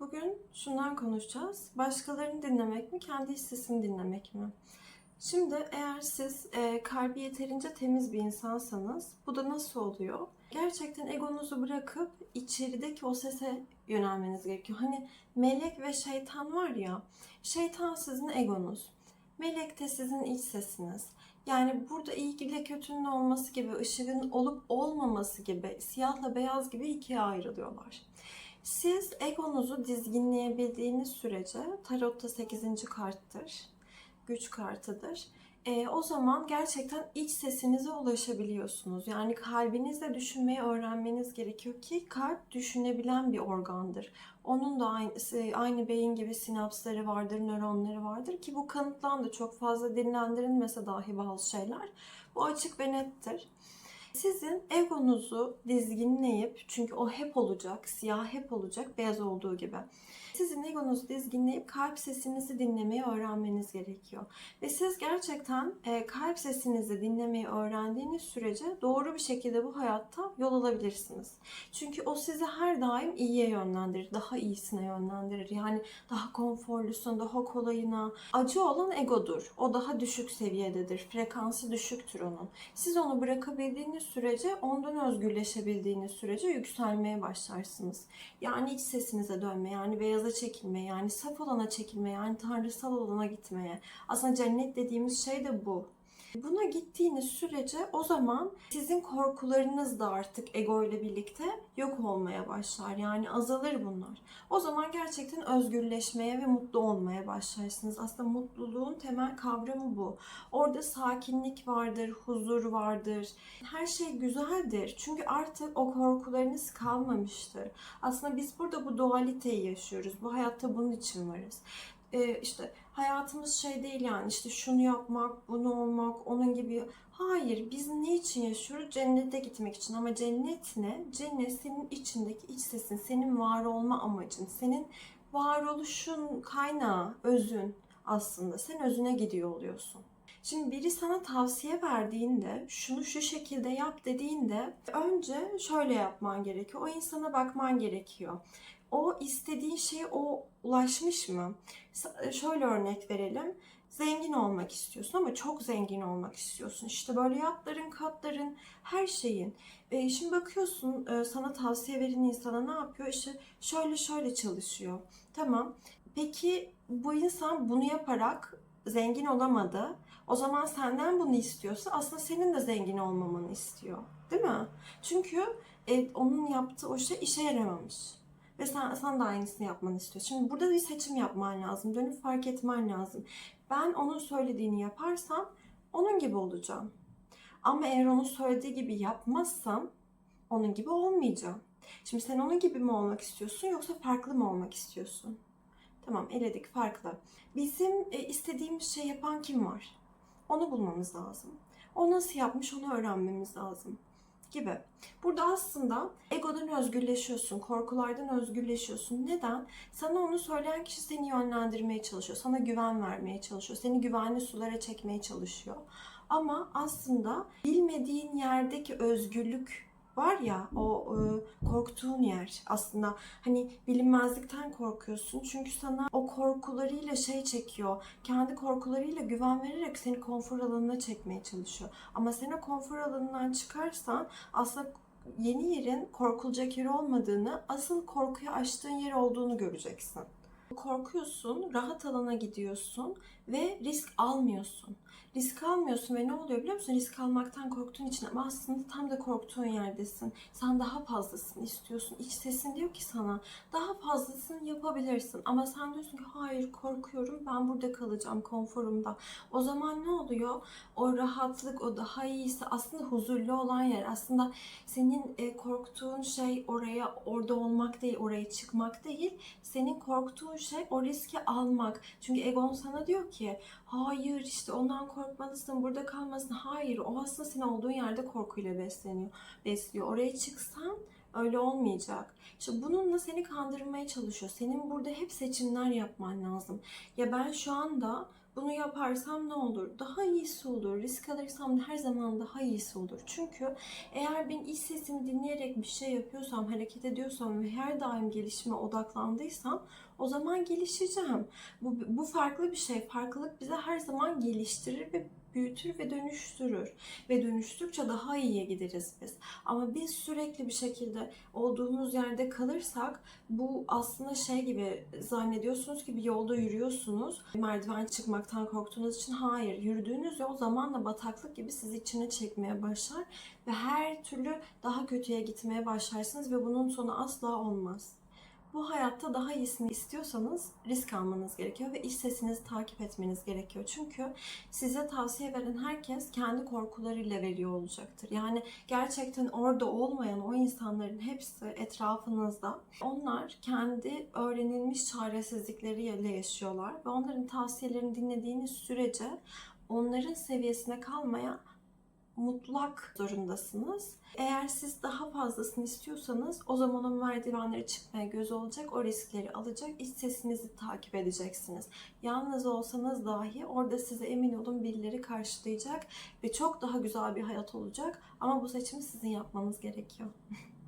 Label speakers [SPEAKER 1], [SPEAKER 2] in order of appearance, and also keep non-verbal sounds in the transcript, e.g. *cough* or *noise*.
[SPEAKER 1] Bugün şundan konuşacağız. Başkalarını dinlemek mi, kendi iç sesini dinlemek mi? Şimdi eğer siz e, kalbi yeterince temiz bir insansanız bu da nasıl oluyor? Gerçekten egonuzu bırakıp içerideki o sese yönelmeniz gerekiyor. Hani melek ve şeytan var ya, şeytan sizin egonuz, melek de sizin iç sesiniz. Yani burada iyi ile kötünün olması gibi, ışığın olup olmaması gibi, siyahla beyaz gibi ikiye ayrılıyorlar. Siz egonuzu dizginleyebildiğiniz sürece tarotta 8. karttır. Güç kartıdır. E, o zaman gerçekten iç sesinize ulaşabiliyorsunuz. Yani kalbinizle düşünmeyi öğrenmeniz gerekiyor ki kalp düşünebilen bir organdır. Onun da aynı, aynı beyin gibi sinapsları vardır, nöronları vardır ki bu kanıtlandı. Çok fazla dinlendirilmese dahi bazı şeyler. Bu açık ve nettir. Sizin egonuzu dizginleyip, çünkü o hep olacak, siyah hep olacak, beyaz olduğu gibi. Sizin egonuzu dizginleyip kalp sesinizi dinlemeyi öğrenmeniz gerekiyor. Ve siz gerçekten e, kalp sesinizi dinlemeyi öğrendiğiniz sürece doğru bir şekilde bu hayatta yol alabilirsiniz. Çünkü o sizi her daim iyiye yönlendirir, daha iyisine yönlendirir. Yani daha konforlusuna, daha kolayına. Acı olan egodur. O daha düşük seviyededir. Frekansı düşüktür onun. Siz onu bırakabildiğiniz sürece, ondan özgürleşebildiğiniz sürece yükselmeye başlarsınız. Yani iç sesinize dönme, yani beyaza çekilme, yani saf olana çekilme, yani tanrısal olana gitmeye. Aslında cennet dediğimiz şey de bu. Buna gittiğiniz sürece o zaman sizin korkularınız da artık ego ile birlikte yok olmaya başlar. Yani azalır bunlar. O zaman gerçekten özgürleşmeye ve mutlu olmaya başlarsınız. Aslında mutluluğun temel kavramı bu. Orada sakinlik vardır, huzur vardır. Her şey güzeldir. Çünkü artık o korkularınız kalmamıştır. Aslında biz burada bu dualiteyi yaşıyoruz. Bu hayatta bunun için varız e, işte hayatımız şey değil yani işte şunu yapmak, bunu olmak, onun gibi. Hayır, biz ne için yaşıyoruz? Cennete gitmek için. Ama cennet ne? Cennet senin içindeki iç sesin, senin var olma amacın, senin varoluşun kaynağı, özün aslında. Sen özüne gidiyor oluyorsun. Şimdi biri sana tavsiye verdiğinde, şunu şu şekilde yap dediğinde önce şöyle yapman gerekiyor. O insana bakman gerekiyor o istediğin şeye o ulaşmış mı? Şöyle örnek verelim. Zengin olmak istiyorsun ama çok zengin olmak istiyorsun. İşte böyle yatların, katların, her şeyin. E, şimdi bakıyorsun e, sana tavsiye veren insana ne yapıyor? İşte şöyle şöyle çalışıyor. Tamam. Peki bu insan bunu yaparak zengin olamadı. O zaman senden bunu istiyorsa aslında senin de zengin olmamanı istiyor. Değil mi? Çünkü e, onun yaptığı o şey işe yaramamış. Ve sen, sen de aynısını yapmanı istiyor. Şimdi burada bir seçim yapman lazım. Dönüp fark etmen lazım. Ben onun söylediğini yaparsam onun gibi olacağım. Ama eğer onun söylediği gibi yapmazsam onun gibi olmayacağım. Şimdi sen onun gibi mi olmak istiyorsun yoksa farklı mı olmak istiyorsun? Tamam eledik farklı. Bizim e, istediğimiz şey yapan kim var? Onu bulmamız lazım. O nasıl yapmış onu öğrenmemiz lazım gibi. Burada aslında egodan özgürleşiyorsun, korkulardan özgürleşiyorsun. Neden? Sana onu söyleyen kişi seni yönlendirmeye çalışıyor, sana güven vermeye çalışıyor, seni güvenli sulara çekmeye çalışıyor. Ama aslında bilmediğin yerdeki özgürlük var ya o e, korktuğun yer aslında. Hani bilinmezlikten korkuyorsun çünkü sana o korkularıyla şey çekiyor. Kendi korkularıyla güven vererek seni konfor alanına çekmeye çalışıyor. Ama sen o konfor alanından çıkarsan aslında yeni yerin korkulacak yer olmadığını asıl korkuyu aştığın yer olduğunu göreceksin. Korkuyorsun, rahat alana gidiyorsun ve risk almıyorsun. Risk almıyorsun ve ne oluyor biliyor musun? Risk almaktan korktuğun için ama aslında tam da korktuğun yerdesin. Sen daha fazlasını istiyorsun. İç sesin diyor ki sana daha fazlasını yapabilirsin. Ama sen diyorsun ki hayır korkuyorum ben burada kalacağım konforumda. O zaman ne oluyor? O rahatlık, o daha iyisi aslında huzurlu olan yer. Aslında senin e, korktuğun şey oraya orada olmak değil, oraya çıkmak değil. Senin korktuğun şey o riski almak. Çünkü egon sana diyor ki hayır işte ondan korkmalısın, burada kalmasın. Hayır o aslında senin olduğun yerde korkuyla besleniyor. Besliyor. Oraya çıksan öyle olmayacak. İşte bununla seni kandırmaya çalışıyor. Senin burada hep seçimler yapman lazım. Ya ben şu anda Bunu yaparsam ne olur? Daha iyisi olur. Risk alırsam her zaman daha iyisi olur. Çünkü eğer ben iç sesimi dinleyerek bir şey yapıyorsam, hareket ediyorsam ve her daim gelişime odaklandıysam o zaman gelişeceğim. Bu, bu farklı bir şey. Farklılık bizi her zaman geliştirir ve büyütür ve dönüştürür. Ve dönüştükçe daha iyiye gideriz biz. Ama biz sürekli bir şekilde olduğumuz yerde kalırsak bu aslında şey gibi zannediyorsunuz ki bir yolda yürüyorsunuz. Merdiven çıkmaktan korktuğunuz için hayır. Yürüdüğünüz yol zamanla bataklık gibi sizi içine çekmeye başlar ve her türlü daha kötüye gitmeye başlarsınız ve bunun sonu asla olmaz. Bu hayatta daha iyisini istiyorsanız risk almanız gerekiyor ve iç sesinizi takip etmeniz gerekiyor. Çünkü size tavsiye veren herkes kendi korkularıyla veriyor olacaktır. Yani gerçekten orada olmayan o insanların hepsi etrafınızda. Onlar kendi öğrenilmiş çaresizlikleriyle yaşıyorlar ve onların tavsiyelerini dinlediğiniz sürece onların seviyesine kalmaya mutlak zorundasınız. Eğer siz daha fazlasını istiyorsanız o zaman o merdivenleri çıkmaya göz olacak, o riskleri alacak, iç sesinizi takip edeceksiniz. Yalnız olsanız dahi orada size emin olun birileri karşılayacak ve çok daha güzel bir hayat olacak. Ama bu seçimi sizin yapmanız gerekiyor. *laughs*